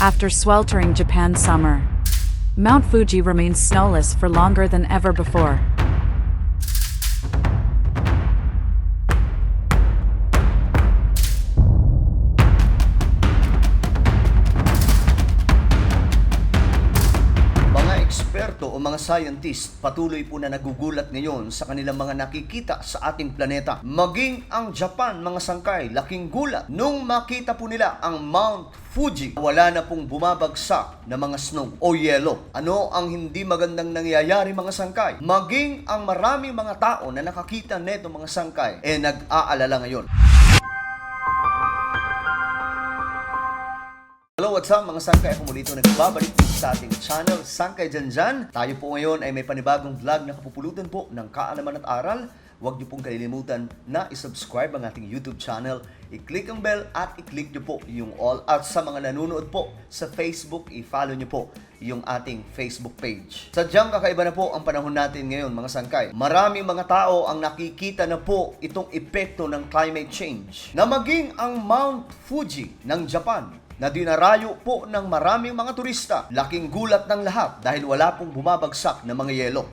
After sweltering Japan summer, Mount Fuji remains snowless for longer than ever before. Eksperto o mga scientist patuloy po na nagugulat ngayon sa kanilang mga nakikita sa ating planeta. Maging ang Japan, mga sangkay, laking gulat nung makita po nila ang Mount Fuji. Wala na pong bumabagsak na mga snow o yelo. Ano ang hindi magandang nangyayari mga sangkay? Maging ang maraming mga tao na nakakita neto mga sangkay eh nag-aalala ngayon. Hello, what's up mga sangkay? Ako muli ito nagbabalik dito sa ating channel, Sangkay Janjan. Tayo po ngayon ay may panibagong vlog na kapupulutan po ng kaalaman at aral. Huwag niyo pong kalilimutan na isubscribe ang ating YouTube channel, i-click ang bell at i-click niyo po yung all. At sa mga nanonood po sa Facebook, i-follow niyo po yung ating Facebook page. Sadyang kakaiba na po ang panahon natin ngayon mga sangkay. Maraming mga tao ang nakikita na po itong epekto ng climate change na maging ang Mount Fuji ng Japan na dinarayo po ng maraming mga turista. Laking gulat ng lahat dahil wala pong bumabagsak na mga yelo.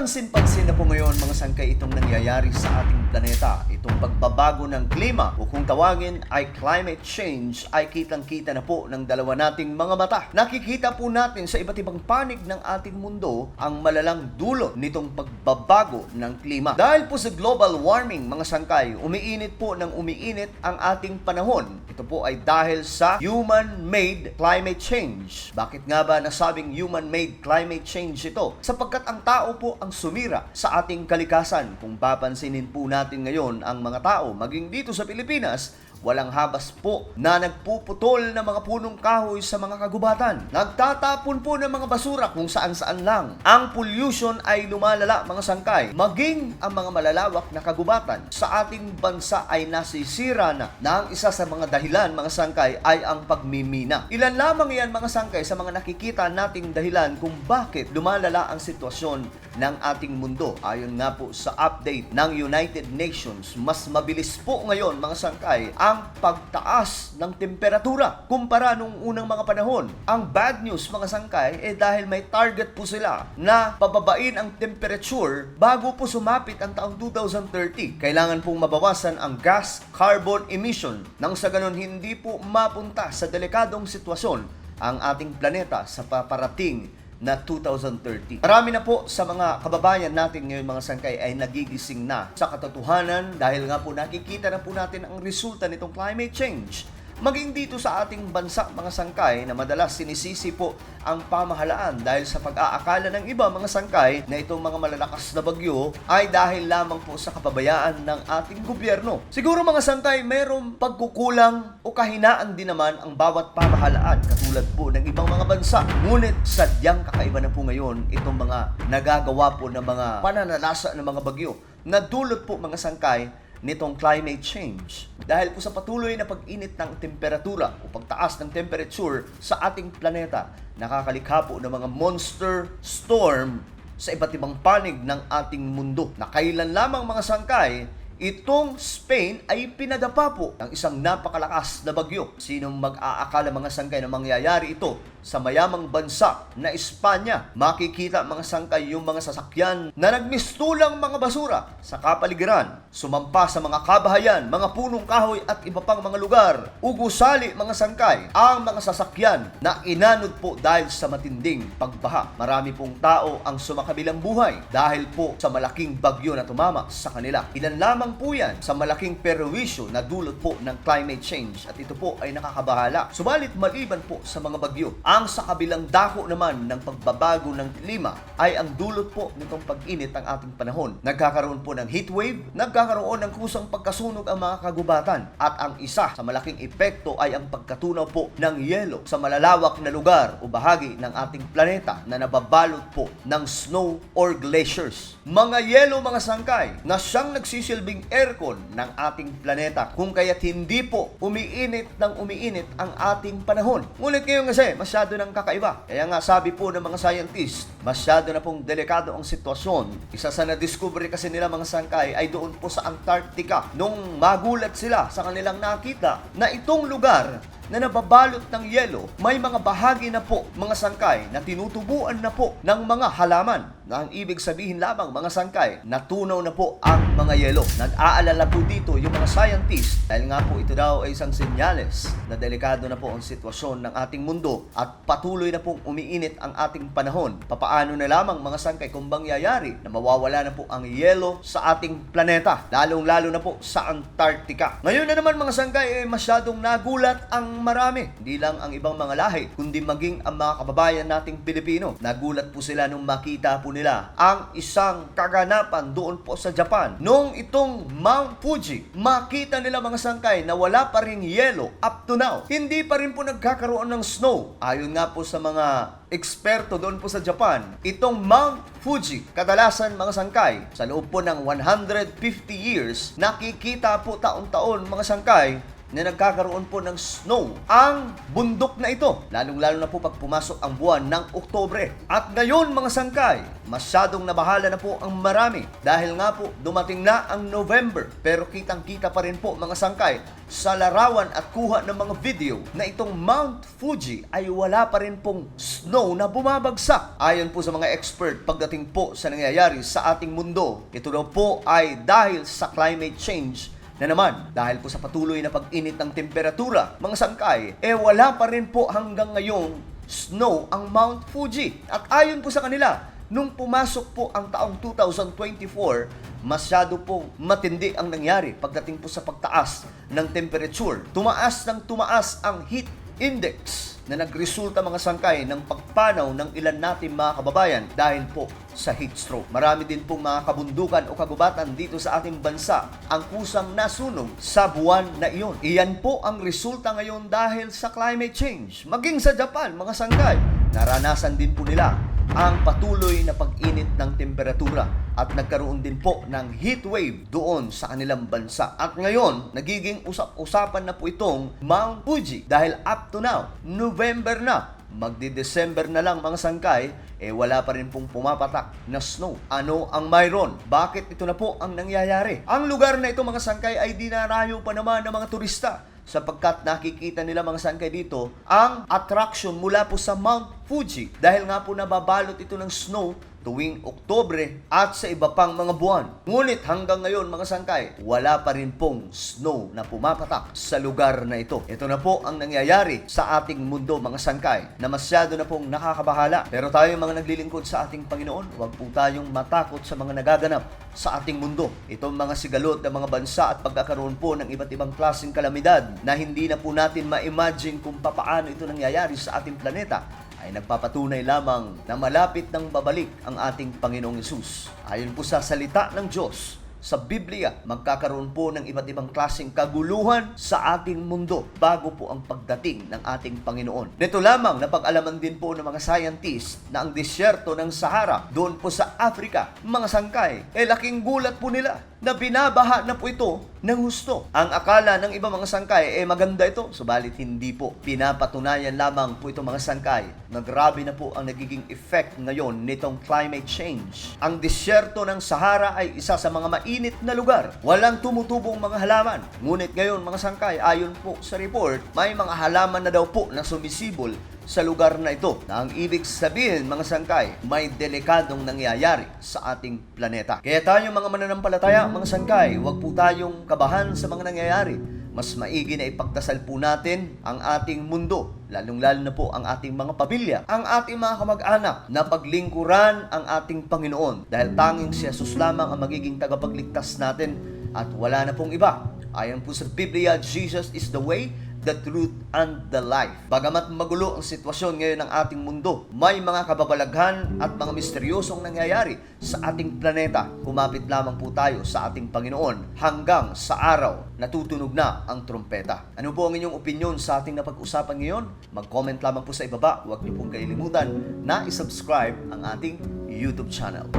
Kapansin-pansin na po ngayon mga sangkay itong nangyayari sa ating planeta. Itong pagbabago ng klima o kung tawagin ay climate change ay kitang-kita na po ng dalawa nating mga mata. Nakikita po natin sa iba't ibang panig ng ating mundo ang malalang dulo nitong pagbabago ng klima. Dahil po sa global warming mga sangkay, umiinit po ng umiinit ang ating panahon. Ito po ay dahil sa human-made climate change. Bakit nga ba nasabing human-made climate change ito? Sapagkat ang tao po ang sumira sa ating kalikasan. Kung papansinin po natin ngayon ang mga tao, maging dito sa Pilipinas, walang habas po na nagpuputol ng mga punong kahoy sa mga kagubatan. Nagtatapon po ng mga basura kung saan-saan lang. Ang pollution ay lumalala mga sangkay. Maging ang mga malalawak na kagubatan sa ating bansa ay nasisira na na ang isa sa mga dahilan mga sangkay ay ang pagmimina. Ilan lamang yan mga sangkay sa mga nakikita nating dahilan kung bakit lumalala ang sitwasyon ng ating mundo. Ayon nga po sa update ng United Nations, mas mabilis po ngayon mga sangkay ang pagtaas ng temperatura kumpara nung unang mga panahon. Ang bad news mga sangkay eh dahil may target po sila na pababain ang temperature bago po sumapit ang taong 2030. Kailangan pong mabawasan ang gas carbon emission nang sa ganun hindi po mapunta sa delikadong sitwasyon ang ating planeta sa paparating na 2030. Marami na po sa mga kababayan natin ngayon mga sangkay ay nagigising na sa katotohanan dahil nga po nakikita na po natin ang resulta nitong climate change. Maging dito sa ating bansa mga sangkay na madalas sinisisi po ang pamahalaan dahil sa pag-aakala ng iba mga sangkay na itong mga malalakas na bagyo ay dahil lamang po sa kapabayaan ng ating gobyerno. Siguro mga sangkay mayroong pagkukulang o kahinaan din naman ang bawat pamahalaan katulad po ng ibang mga bansa. Ngunit sadyang kakaiba na po ngayon itong mga nagagawa po ng mga pananalasa ng mga bagyo na dulot po mga sangkay nitong climate change. Dahil po sa patuloy na pag-init ng temperatura o pagtaas ng temperature sa ating planeta, nakakalikha po ng mga monster storm sa iba't ibang panig ng ating mundo. Na kailan lamang mga sangkay, itong Spain ay pinadapa po ng isang napakalakas na bagyo. Sinong mag-aakala mga sangkay na mangyayari ito sa mayamang bansa na Espanya? Makikita mga sangkay yung mga sasakyan na nagmistulang mga basura sa kapaligiran, sumampa sa mga kabahayan, mga punong kahoy at iba pang mga lugar. Ugusali mga sangkay ang mga sasakyan na inanod po dahil sa matinding pagbaha. Marami pong tao ang sumakabilang buhay dahil po sa malaking bagyo na tumama sa kanila. Ilan lamang po yan sa malaking perwisyo na dulot po ng climate change at ito po ay nakakabahala. Subalit maliban po sa mga bagyo, ang sa kabilang dako naman ng pagbabago ng klima ay ang dulot po nitong pag-init ng ating panahon. Nagkakaroon po ng heat wave, nagkakaroon ng kusang pagkasunog ang mga kagubatan at ang isa sa malaking epekto ay ang pagkatunaw po ng yelo sa malalawak na lugar o bahagi ng ating planeta na nababalot po ng snow or glaciers. Mga yelo mga sangkay na siyang nagsisilbing maging aircon ng ating planeta kung kaya't hindi po umiinit ng umiinit ang ating panahon. Ngunit ngayon kasi masyado nang kakaiba. Kaya nga sabi po ng mga scientist, masyado na pong delikado ang sitwasyon. Isa sa na-discover kasi nila mga sangkay ay doon po sa Antarctica. Nung magulat sila sa kanilang nakita na itong lugar na nababalot ng yelo, may mga bahagi na po, mga sangkay, na tinutubuan na po ng mga halaman na ang ibig sabihin lamang mga sangkay, natunaw na po ang mga yelo. Nag-aalala po dito yung mga scientist dahil nga po ito daw ay isang senyales na delikado na po ang sitwasyon ng ating mundo at patuloy na pong umiinit ang ating panahon. Papaano na lamang mga sangkay kung mangyayari na mawawala na po ang yelo sa ating planeta, lalong-lalo na po sa Antarctica. Ngayon na naman mga sangkay, eh, masyadong nagulat ang marami. Hindi lang ang ibang mga lahi, kundi maging ang mga kababayan nating Pilipino. Nagulat po sila nung makita po nila ang isang kaganapan doon po sa Japan. Nung itong Mount Fuji, makita nila mga sangkay na wala pa ring yelo up to now. Hindi pa rin po nagkakaroon ng snow. Ayon nga po sa mga eksperto doon po sa Japan, itong Mount Fuji, kadalasan mga sangkay, sa loob po ng 150 years, nakikita po taon-taon mga sangkay na nagkakaroon po ng snow ang bundok na ito. Lalong-lalo na po pag pumasok ang buwan ng Oktobre. At ngayon mga sangkay, masyadong nabahala na po ang marami dahil nga po dumating na ang November. Pero kitang-kita pa rin po mga sangkay sa larawan at kuha ng mga video na itong Mount Fuji ay wala pa rin pong snow na bumabagsak. Ayon po sa mga expert pagdating po sa nangyayari sa ating mundo, ito daw po ay dahil sa climate change na naman dahil po sa patuloy na pag-init ng temperatura, mga sangkay, eh wala pa rin po hanggang ngayong snow ang Mount Fuji. At ayon po sa kanila, nung pumasok po ang taong 2024, masyado pong matindi ang nangyari pagdating po sa pagtaas ng temperature. Tumaas ng tumaas ang heat index na nagresulta mga sangkay ng pagpanaw ng ilan natin mga kababayan dahil po sa heat stroke. Marami din pong mga kabundukan o kagubatan dito sa ating bansa ang kusang nasunog sa buwan na iyon. Iyan po ang resulta ngayon dahil sa climate change. Maging sa Japan, mga sangkay, naranasan din po nila ang patuloy na pag-init ng temperatura at nagkaroon din po ng heat wave doon sa kanilang bansa. At ngayon, nagiging usap-usapan na po itong Mount Fuji dahil up to now, November na, magdi-December na lang mga sangkay, eh wala pa rin pong pumapatak na snow. Ano ang mayroon? Bakit ito na po ang nangyayari? Ang lugar na ito mga sangkay ay dinarayo pa naman ng mga turista sapagkat nakikita nila mga sangkay dito ang attraction mula po sa Mount Fuji. Dahil nga po nababalot ito ng snow tuwing Oktobre at sa iba pang mga buwan. Ngunit hanggang ngayon mga sangkay, wala pa rin pong snow na pumapatak sa lugar na ito. Ito na po ang nangyayari sa ating mundo mga sangkay na masyado na pong nakakabahala. Pero tayo mga naglilingkod sa ating Panginoon, huwag po tayong matakot sa mga nagaganap sa ating mundo. Itong mga sigalot ng mga bansa at pagkakaroon po ng iba't ibang klaseng kalamidad na hindi na po natin ma-imagine kung papaano ito nangyayari sa ating planeta ay nagpapatunay lamang na malapit ng babalik ang ating Panginoong Yesus. Ayon po sa salita ng Diyos, sa Biblia, magkakaroon po ng iba't ibang klaseng kaguluhan sa ating mundo bago po ang pagdating ng ating Panginoon. Nito lamang napag-alaman din po ng mga scientists na ang disyerto ng Sahara doon po sa Africa, mga sangkay, eh laking gulat po nila na binabaha na po ito ng husto. Ang akala ng ibang mga sangkay, eh maganda ito, subalit hindi po. Pinapatunayan lamang po itong mga sangkay na grabe na po ang nagiging effect ngayon nitong climate change. Ang disyerto ng Sahara ay isa sa mga mainit na lugar. Walang tumutubong mga halaman. Ngunit ngayon mga sangkay, ayon po sa report, may mga halaman na daw po na sumisibol sa lugar na ito na ang ibig sabihin mga sangkay may delikadong nangyayari sa ating planeta. Kaya tayo mga mananampalataya mga sangkay, huwag po tayong kabahan sa mga nangyayari. Mas maigi na ipagdasal po natin ang ating mundo, lalong-lalo na po ang ating mga pamilya, ang ating mga kamag-anak, na paglingkuran ang ating Panginoon dahil tanging si Jesus lamang ang magiging tagapagligtas natin at wala na pong iba. Ayon po sa Biblia, Jesus is the way, the truth, and the life. Bagamat magulo ang sitwasyon ngayon ng ating mundo, may mga kababalaghan at mga misteryosong nangyayari sa ating planeta. Kumapit lamang po tayo sa ating Panginoon hanggang sa araw na tutunog na ang trumpeta. Ano po ang inyong opinion sa ating napag-usapan ngayon? Mag-comment lamang po sa ibaba. Huwag niyo pong kalilimutan na isubscribe ang ating YouTube channel.